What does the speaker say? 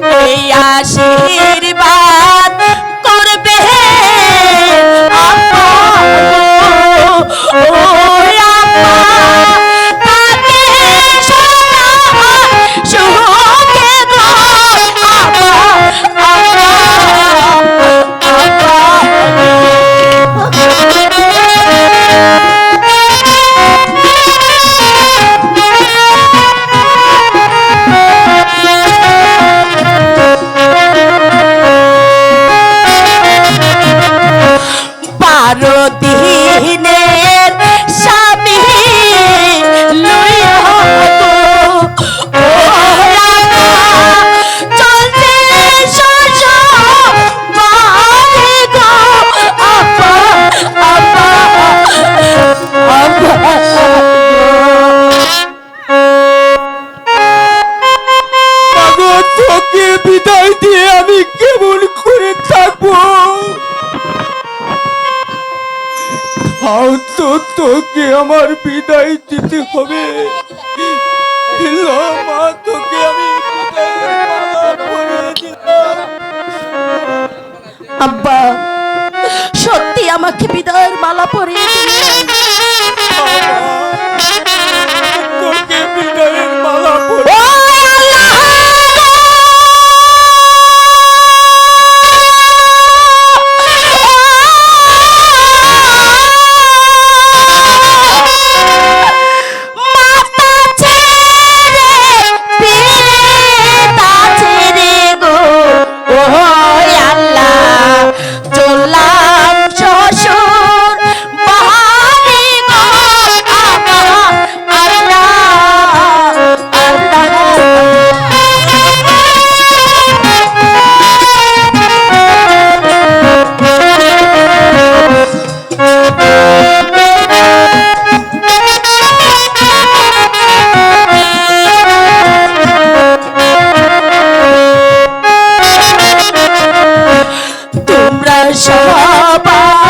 এই আশীর্বাদ মাগো তোকে বিদায় দিয়ে আমি কেমন করে থাকব? তোকে আমার বিদায় দিতে হবে। মা তোকে আমি আব্বা সত্যি আমাকে বিদায়ের মালা বাবা, shalom.